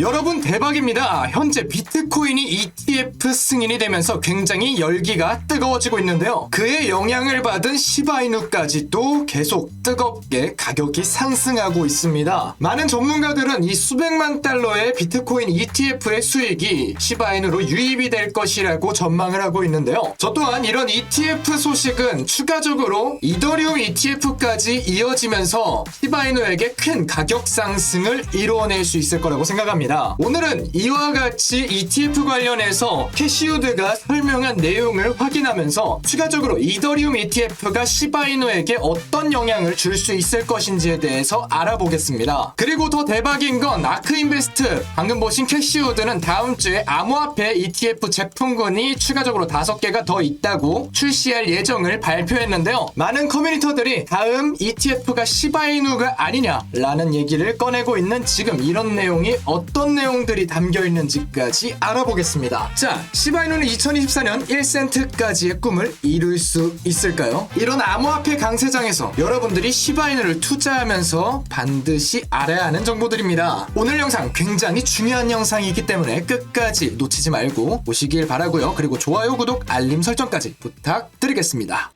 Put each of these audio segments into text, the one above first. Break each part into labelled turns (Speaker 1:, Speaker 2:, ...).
Speaker 1: 여러분 대박입니다. 현재 비트코인이 ETF 승인이 되면서 굉장히 열기가 뜨거워지고 있는데요. 그의 영향을 받은 시바이누까지도 계속 뜨겁게 가격이 상승하고 있습니다. 많은 전문가들은 이 수백만 달러의 비트코인 ETF의 수익이 시바이누로 유입이 될 것이라고 전망을 하고 있는데요. 저 또한 이런 ETF 소식은 추가적으로 이더리움 ETF까지 이어지면서 시바이누에게 큰 가격 상승을 이루어낼 수 있을 거라고 생각합니다. 오늘은 이와 같이 ETF 관련해서 캐시우드가 설명한 내용을 확인하면서 추가적으로 이더리움 ETF가 시바이누에게 어떤 영향을 줄 수 있을 것인지에 대해서 알아보겠습니다. 그리고 더 대박인 건 아크인베스트 방금 보신 캐시우드는 다음 주에 암호화폐 ETF 제품군이 추가적으로 다섯 개가 더 있다고 출시할 예정을 발표했는데요. 많은 커뮤니터들이 다음 ETF가 시바이누가 아니냐라는 얘기를 꺼내고 있는 지금 이런 내용이 어떤 내용들이 담겨 있는지까지 알아보겠습니다. 자, 시바이누는 2024년 1센트까지의 꿈을 이룰 수 있을까요? 이런 암호화폐 강세장에서 여러분들이 시바이누를 투자하면서 반드시 알아야 하는 정보들입니다. 오늘 영상 굉장히 중요한 영상이기 때문에 끝까지 놓치지 말고 보시길 바라고요. 그리고 좋아요, 구독, 알림 설정까지 부탁드리겠습니다.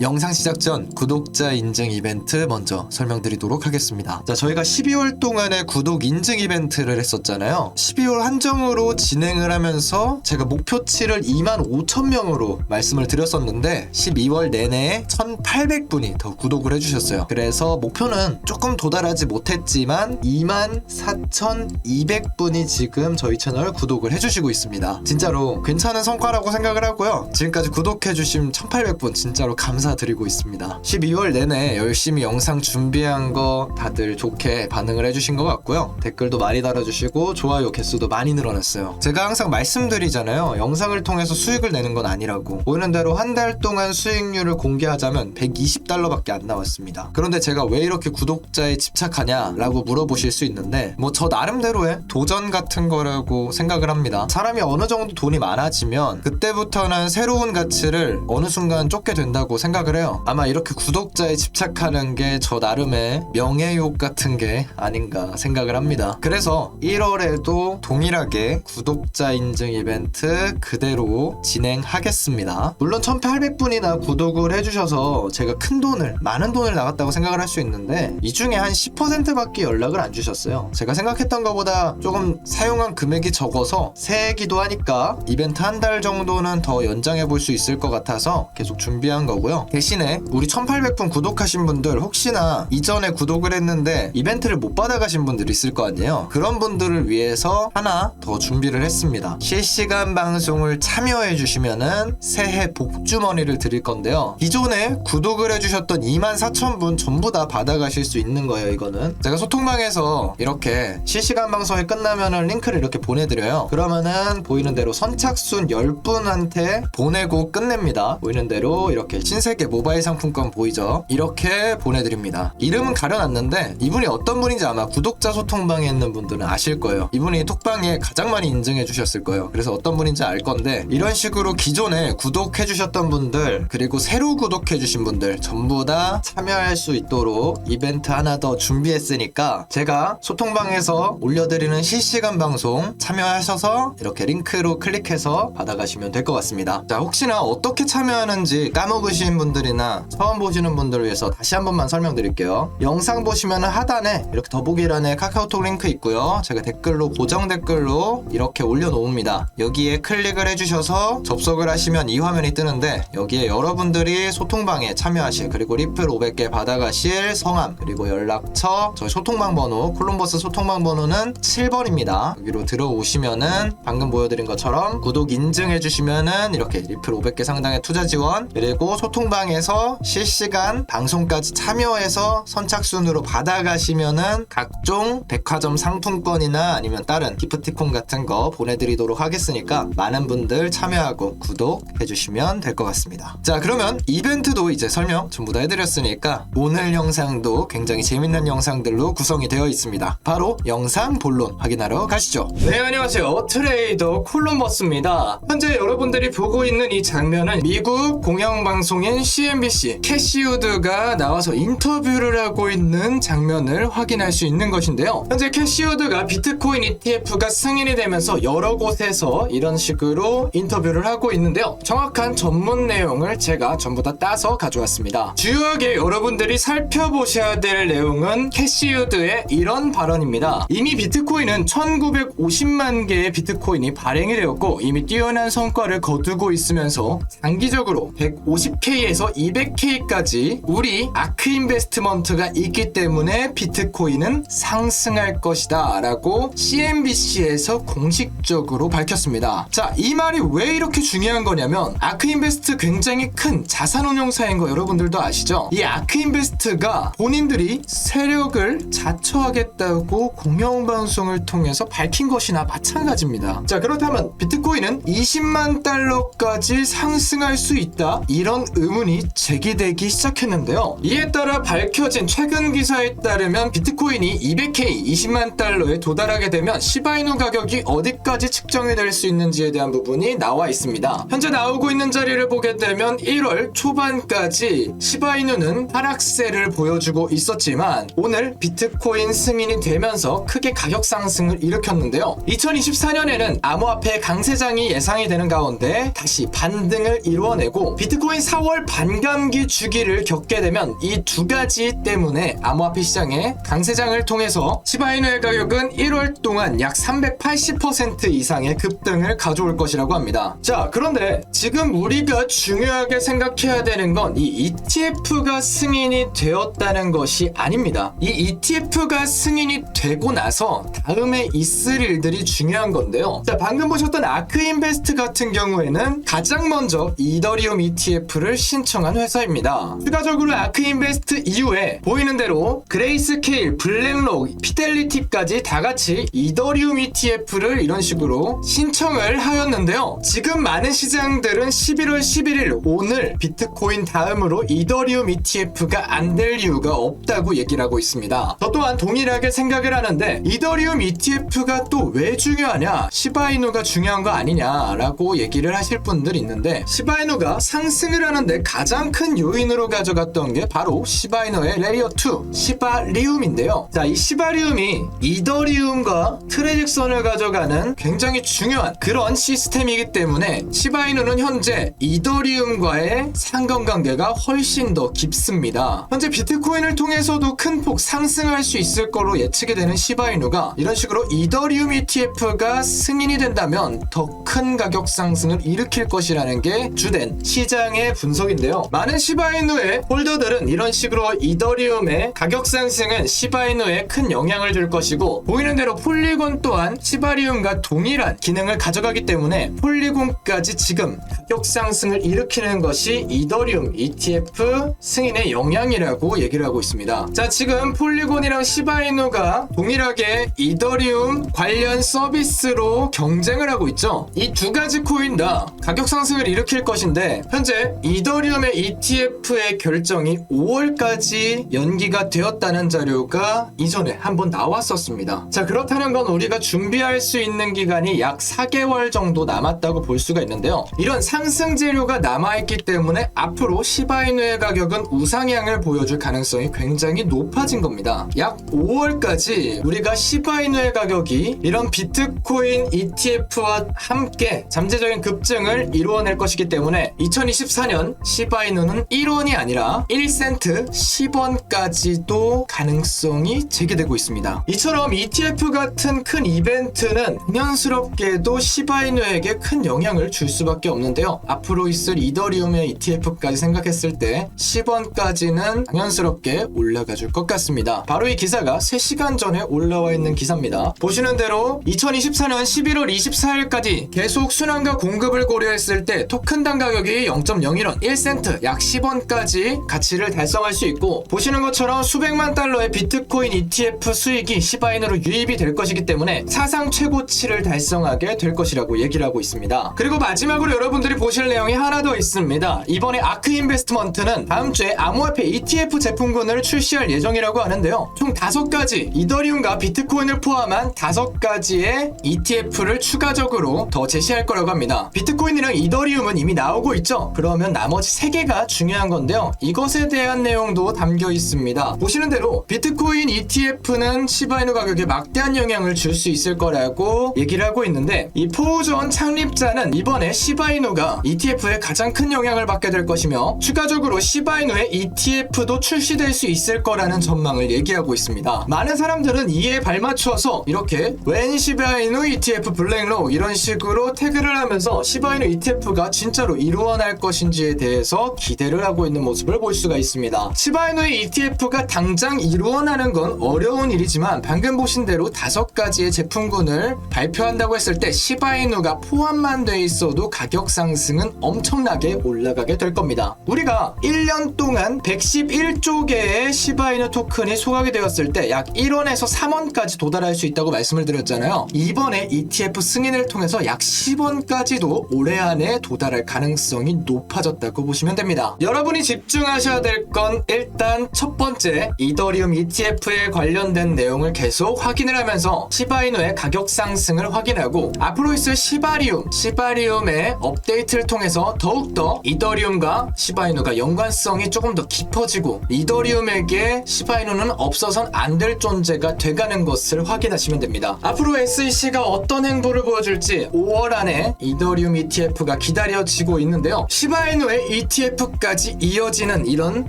Speaker 1: 영상 시작 전 구독자 인증 이벤트 먼저 설명드리도록 하겠습니다. 자, 저희가 12월 동안에 구독 인증 이벤트를 했었잖아요. 12월 한정으로 진행을 하면서 제가 목표치를 2만 5천 명으로 말씀을 드렸었는데 12월 내내 1,800분이 더 구독을 해주셨어요. 그래서 목표는 조금 도달하지 못했지만 2만 4,200분이 지금 저희 채널 구독을 해주시고 있습니다. 진짜로 괜찮은 성과라고 생각을 하고요. 지금까지 구독해주신 1,800분 진짜로 감사 드리고 있습니다. 12월 내내 열심히 영상 준비한 거 다들 좋게 반응을 해주신 것 같고요. 댓글도 많이 달아주시고 좋아요 개수도 많이 늘어났어요. 제가 항상 말씀드리잖아요. 영상을 통해서 수익을 내는 건 아니라고. 보이는 대로 한 달 동안 수익률을 공개하자면 120달러밖에 안 나왔습니다. 그런데 제가 왜 이렇게 구독자에 집착하냐라고 물어보실 수 있는데 뭐 저 나름대로의 도전 같은 거라고 생각을 합니다. 사람이 어느 정도 돈이 많아지면 그때부터는 새로운 가치를 어느 순간 쫓게 된다고 생각 을 해요. 아마 이렇게 구독자에 집착하는 게 저 나름의 명예욕 같은 게 아닌가 생각을 합니다. 그래서 1월에도 동일하게 구독자 인증 이벤트 그대로 진행하겠습니다. 물론 1,800분이나 구독을 해주셔서 제가 큰 돈을, 많은 돈을 나갔다고 생각을 할 수 있는데 이 중에 한 10%밖에 연락을 안 주셨어요. 제가 생각했던 것보다 조금 사용한 금액이 적어서 새해기도 하니까 이벤트 한 달 정도는 더 연장해 볼 수 있을 것 같아서 계속 준비한 거고요. 대신에 우리 1800분 구독하신 분들 혹시나 이전에 구독을 했는데 이벤트를 못 받아가신 분들 있을 거 아니에요. 그런 분들을 위해서 하나 더 준비를 했습니다. 실시간 방송을 참여해 주시면은 새해 복주머니를 드릴 건데요. 기존에 구독을 해주셨던 24,000분 전부 다 받아가실 수 있는 거예요. 이거는 제가 소통방에서 이렇게 실시간 방송이 끝나면은 링크를 이렇게 보내드려요. 그러면은 보이는 대로 선착순 10분한테 보내고 끝냅니다. 보이는 대로 이렇게 신세 계 모바일 상품권 보이죠? 이렇게 보내드립니다. 이름은 가려놨는데 이분이 어떤 분인지 아마 구독자 소통방에 있는 분들은 아실 거예요. 이분이 톡방에 가장 많이 인증해 주셨을 거예요. 그래서 어떤 분인지 알 건데 이런 식으로 기존에 구독해 주셨던 분들 그리고 새로 구독해 주신 분들 전부 다 참여할 수 있도록 이벤트 하나 더 준비했으니까 제가 소통방에서 올려드리는 실시간 방송 참여하셔서 이렇게 링크로 클릭해서 받아가시면 될 것 같습니다. 자 혹시나 어떻게 참여하는지 까먹으신 분 들이나 처음 보시는 분들을 위해서 다시 한 번만 설명드릴게요. 영상 보시면 하단에 이렇게 더보기란에 카카오톡 링크 있고요. 제가 댓글로 고정 댓글로 이렇게 올려놓습니다. 여기에 클릭을 해주셔서 접속을 하시면 이 화면이 뜨는데 여기에 여러분들이 소통방에 참여하실 그리고 리플 500개 받아가실 성함 그리고 연락처 저희 소통방 번호 콜럼버스 소통방 번호는 7번입니다. 여기로 들어오시면은 방금 보여드린 것처럼 구독 인증해 주시면은 이렇게 리플 500개 상당의 투자 지원 그리고 소통방 에서 실시간 방송까지 참여해서 선착순으로 받아가시면은 각종 백화점 상품권이나 아니면 다른 기프티콘 같은 거 보내드리도록 하겠으니까 많은 분들 참여하고 구독해 주시면 될 것 같습니다. 자 그러면 이벤트도 이제 설명 전부 다 해드렸으니까 오늘 영상도 굉장히 재밌는 영상들로 구성이 되어 있습니다. 바로 영상 본론 확인하러 가시죠. 네 안녕하세요 트레이더 콜럼버스입니다. 현재 여러분들이 보고 있는 이 장면은 미국 공영방송인 CNBC 캐시우드가 나와서 인터뷰를 하고 있는 장면을 확인할 수 있는 것인데요. 현재 캐시우드가 비트코인 ETF가 승인이 되면서 여러 곳에서 이런 식으로 인터뷰를 하고 있는데요. 정확한 전문 내용을 제가 전부 다 따서 가져왔습니다. 주요하게 여러분들이 살펴보셔야 될 내용은 캐시우드의 이런 발언입니다. 이미 비트코인은 1950만 개의 비트코인이 발행이 되었고 이미 뛰어난 성과를 거두고 있으면서 장기적으로 150K 에서 200K까지 우리 아크 인베스트먼트가 있기 때문에 비트코인은 상승할 것이다 라고 CNBC에서 공식적으로 밝혔습니다. 자, 이 말이 왜 이렇게 중요한 거냐면 아크 인베스트 굉장히 큰 자산 운용사인 거 여러분들도 아시죠? 이 아크 인베스트가 본인들이 세력을 자처하겠다고 공영방송을 통해서 밝힌 것이나 마찬가지입니다. 자, 그렇다면 비트코인은 20만 달러까지 상승할 수 있다. 이런 의문이 제기되기 시작했는데요. 이에 따라 밝혀진 최근 기사에 따르면 비트코인이 200K 20만 달러에 도달하게 되면 시바이누 가격이 어디까지 측정이 될 수 있는지에 대한 부분이 나와 있습니다. 현재 나오고 있는 자리를 보게 되면 1월 초반까지 시바이누는 하락세를 보여주고 있었지만 오늘 비트코인 승인이 되면서 크게 가격 상승을 일으켰는데요. 2024년에는 암호화폐 강세장이 예상이 되는 가운데 다시 반등을 이루어내고 비트코인 4월 반감기 주기를 겪게 되면 이 두 가지 때문에 암호화폐 시장의 강세장을 통해서 시바이누의 가격은 1월 동안 약 380% 이상의 급등을 가져올 것이라고 합니다. 자, 그런데 지금 우리가 중요하게 생각해야 되는 건 이 ETF가 승인이 되었다는 것이 아닙니다. 이 ETF가 승인이 되고 나서 다음에 있을 일들이 중요한 건데요. 자, 방금 보셨던 아크인베스트 같은 경우에는 가장 먼저 이더리움 ETF를 신 청한 회사입니다. 추가적으로 아크인베스트 이후에 보이는 대로 그레이스케일, 블랙록, 피델리티까지 다 같이 이더리움 ETF를 이런 식으로 신청을 하였는데요. 지금 많은 시장들은 11월 11일 오늘 비트코인 다음으로 이더리움 ETF가 안 될 이유가 없다고 얘기를 하고 있습니다. 저 또한 동일하게 생각을 하는데 이더리움 ETF가 또 왜 중요하냐? 시바이누가 중요한 거 아니냐라고 얘기를 하실 분들 있는데 시바이누가 상승을 하는데 가장 큰 요인으로 가져갔던 게 바로 시바이누의 레이어 2 시바리움인데요. 자, 이 시바리움이 이더리움과 트레직선을 가져가는 굉장히 중요한 그런 시스템이기 때문에 시바이누는 현재 이더리움과의 상관관계가 훨씬 더 깊습니다. 현재 비트코인을 통해서도 큰 폭 상승할 수 있을 거로 예측이 되는 시바이누가 이런 식으로 이더리움 ETF가 승인이 된다면 더 큰 가격 상승을 일으킬 것이라는 게 주된 시장의 분석 인데요. 많은 시바이누의 홀더들은 이런 식으로 이더리움의 가격 상승은 시바이누에 큰 영향을 줄 것이고 보이는 대로 폴리곤 또한 시바리움과 동일한 기능을 가져가기 때문에 폴리곤까지 지금 가격 상승을 일으키는 것이 이더리움 ETF 승인의 영향이라고 얘기를 하고 있습니다. 자, 지금 폴리곤이랑 시바이누가 동일하게 이더리움 관련 서비스로 경쟁을 하고 있죠. 이 두 가지 코인 다 가격 상승을 일으킬 것인데 현재 이더리움 의 ETF의 결정이 5월까지 연기가 되었다는 자료가 이전에 한번 나왔었습니다. 자, 그렇다는 건 우리가 준비할 수 있는 기간이 약 4개월 정도 남았다고 볼 수가 있는데요. 이런 상승 재료가 남아있기 때문에 앞으로 시바이누의 가격은 우상향을 보여줄 가능성이 굉장히 높아진 겁니다. 약 5월까지 우리가 시바이누의 가격이 이런 비트코인 ETF와 함께 잠재적인 급증을 이루어낼 것이기 때문에 2024년 시바이누는 1원이 아니라 1센트 10원까지도 가능성이 제기되고 있습니다. 이처럼 ETF 같은 큰 이벤트는 당연스럽게도 시바이누에게 큰 영향을 줄 수밖에 없는데요. 앞으로 있을 이더리움의 ETF까지 생각했을 때 10원까지는 당연스럽게 올라가 줄 것 같습니다. 바로 이 기사가 3시간 전에 올라와 있는 기사입니다. 보시는 대로 2024년 11월 24일까지 계속 순환과 공급을 고려했을 때 토큰당 가격이 0.01원, 1 센트, 약 10원까지 가치를 달성할 수 있고 보시는 것처럼 수백만 달러의 비트코인 ETF 수익이 시바인으로 유입이 될 것이기 때문에 사상 최고치를 달성하게 될 것이라고 얘기를 하고 있습니다. 그리고 마지막으로 여러분들이 보실 내용이 하나 더 있습니다. 이번에 아크 인베스트먼트는 다음 주에 암호화폐 ETF 제품군을 출시할 예정이라고 하는데요. 총 5가지 이더리움과 비트코인을 포함한 5가지의 ETF를 추가적으로 더 제시할 거라고 합니다. 비트코인이랑 이더리움은 이미 나오고 있죠. 그러면 나머지 세 개가 중요한 건데요. 이것에 대한 내용도 담겨 있습니다. 보시는 대로 비트코인 ETF는 시바이누 가격에 막대한 영향을 줄 수 있을 거라고 얘기를 하고 있는데 이 포우전 창립자는 이번에 시바이누가 ETF에 가장 큰 영향을 받게 될 것이며 추가적으로 시바이누의 ETF도 출시될 수 있을 거라는 전망을 얘기하고 있습니다. 많은 사람들은 이에 발맞추어서 이렇게 웬 시바이누 ETF 블랙로우 이런 식으로 태그를 하면서 시바이누 ETF가 진짜로 일어날 것인지에 대해 서 기대를 하고 있는 모습을 볼 수가 있습니다. 시바이누의 ETF가 당장 일어나는 건 어려운 일이지만 방금 보신 대로 다섯 가지의 제품군을 발표한다고 했을 때 시바이누가 포함만 돼 있어도 가격 상승은 엄청나게 올라가게 될 겁니다. 우리가 1년 동안 111조 개의 시바이누 토큰이 소각이 되었을 때 약 1원에서 3원까지 도달할 수 있다고 말씀을 드렸잖아요. 이번에 ETF 승인을 통해서 약 10원까지도 올해 안에 도달할 가능성이 높아졌다고 보시면 됩니다. 여러분이 집중하셔야 될 건 일단 첫 번째 이더리움 ETF에 관련된 내용을 계속 확인을 하면서 시바이누의 가격 상승을 확인하고 앞으로 있을 시바리움, 시바리움의 업데이트를 통해서 더욱더 이더리움과 시바이누가 연관성이 조금 더 깊어지고 이더리움에게 시바이누는 없어선 안 될 존재가 돼가는 것을 확인하시면 됩니다. 앞으로 SEC가 어떤 행보를 보여줄지 5월 안에 이더리움 ETF가 기다려지고 있는데요. 시바이누의 ETF까지 이어지는 이런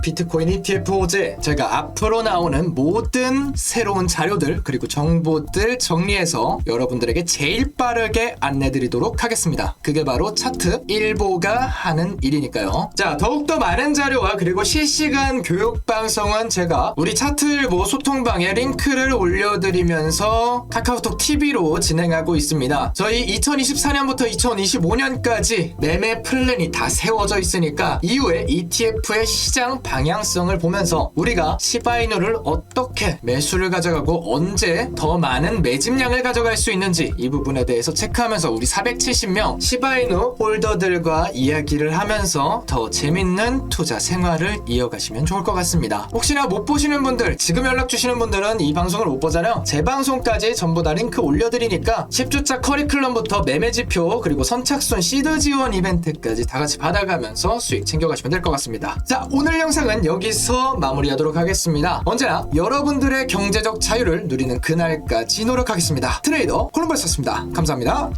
Speaker 1: 비트코인 ETF 호재 제가 앞으로 나오는 모든 새로운 자료들 그리고 정보들 정리해서 여러분들에게 제일 빠르게 안내드리도록 하겠습니다. 그게 바로 차트 일보가 하는 일이니까요. 자, 더욱더 많은 자료와 그리고 실시간 교육 방송은 제가 우리 차트 일보 소통방에 링크를 올려드리면서 카카오톡 TV로 진행하고 있습니다. 저희 2024년부터 2025년까지 매매 플랜이 다 세워져 있으니까 이후에 ETF의 시장 방향성을 보면서 우리가 시바이누를 어떻게 매수를 가져가고 언제 더 많은 매집량을 가져갈 수 있는지 이 부분에 대해서 체크하면서 우리 470명 시바이누 홀더들과 이야기를 하면서 더 재밌는 투자 생활을 이어가시면 좋을 것 같습니다. 혹시나 못 보시는 분들 지금 연락 주시는 분들은 이 방송을 못 보잖아요. 제 방송까지 전부 다 링크 올려드리니까 10주차 커리큘럼부터 매매 지표 그리고 선착순 시드 지원 이벤트까지 다 같이 받아가면서 수익 챙겨가시면 될 것 같습니다. 자 오늘 영상은 여기서 마무리하도록 하겠습니다. 언제나 여러분들의 경제적 자유를 누리는 그날까지 노력하겠습니다. 트레이더 콜럼버스였습니다. 감사합니다.